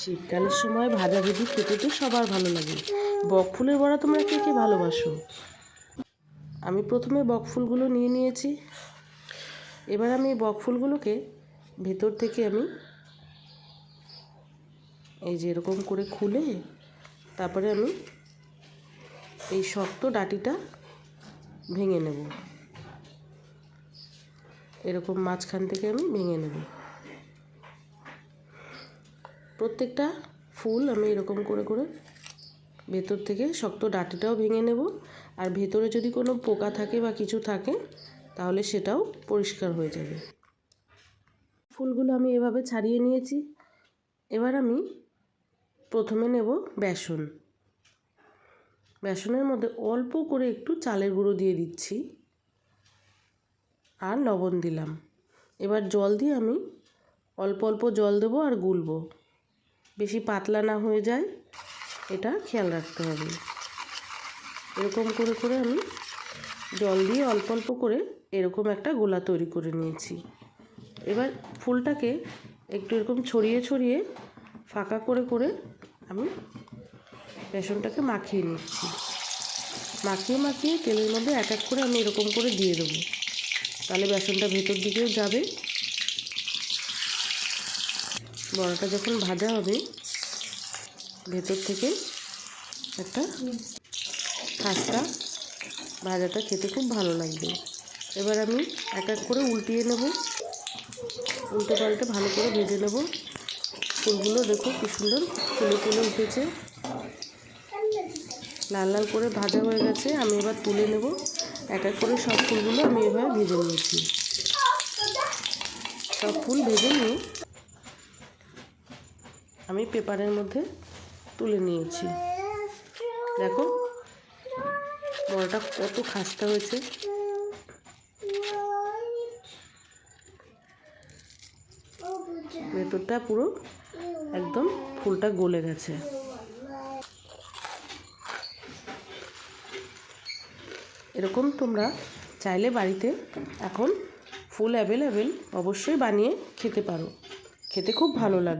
শীতকালের সময় ভাজাভুজি খেতে তো সবার ভালো লাগে। বক ফুলের বড়া তোমরা কে কে ভালোবাসো? আমি প্রথমে বক ফুলগুলো নিয়ে নিয়েছি। এবার আমি বক ফুলগুলোকে ভেতর থেকে আমি এই যে এরকম করে খুলে তারপরে আমি এই শক্ত ডাটিটা ভেঙে নেব। এরকম মাঝখান থেকে আমি ভেঙে নেব। প্রত্যেকটা ফুল আমি এরকম করে করে ভেতর থেকে শক্ত ডাটিটাও ভেঙে নেব। আর ভেতরে যদি কোনো পোকা থাকে বা কিছু থাকে, তাহলে সেটাও পরিষ্কার হয়ে যাবে। ফুলগুলো আমি এভাবে ছাড়িয়ে নিয়েছি। এবার আমি প্রথমে নেব বেসন। বেসনের মধ্যে অল্প করে একটু চালের গুঁড়ো দিয়ে দিচ্ছি। আর লবণ দিলাম। এবার জল দিয়ে আমি অল্প অল্প জল দেবো আর গুলবো। বেশি পাতলা না হয়ে যায়, এটা খেয়াল রাখতে হবে। এরকম করে করে আমি জল দিয়ে অল্প অল্প করে এরকম একটা গোলা তৈরি করে নিয়েছি। এবার ফুলটাকে একটু এরকম ছড়িয়ে ছড়িয়ে ফাঁকা করে করে আমি বেসনটাকে মাখিয়ে নিচ্ছি। মাখিয়ে মাখিয়ে তেলের মধ্যে এক এক করে আমি এরকম করে দিয়ে দেবো। তাহলে বেসনটা ভেতর দিকেও যাবে বড়াটা যখন ভাজা হবে, ভেতর থেকে একটা খাস্তা ভাজাটা খেতে খুব ভালো লাগবে। এবার আমি এক এক করে উল্টিয়ে নেব। উল্টে পাল্টে ভালো করে ভেজে নেব। ফুলগুলো দেখো কি সুন্দর ফুলে ফুলে উঠেছে। লাল লাল করে ভাজা হয়ে গেছে। আমি এবার তুলে নেব। এক এক করে সব ফুলগুলো আমি এবার ভেজে নিয়েছি। সব ফুল ভেজে নিয়ে আমি পেপারের মধ্যে তুলে নিয়েছি। দেখো, বড়টা কত খাস্তা হয়েছে। ভেতরটা পুরো একদম ফুলটা গলে গেছে। এরকম তোমরা চাইলে বাড়িতে এখন ফুল অ্যাভেলেবেল অবশ্যই বানিয়ে খেতে পারো। খেতে খুব ভালো লাগে।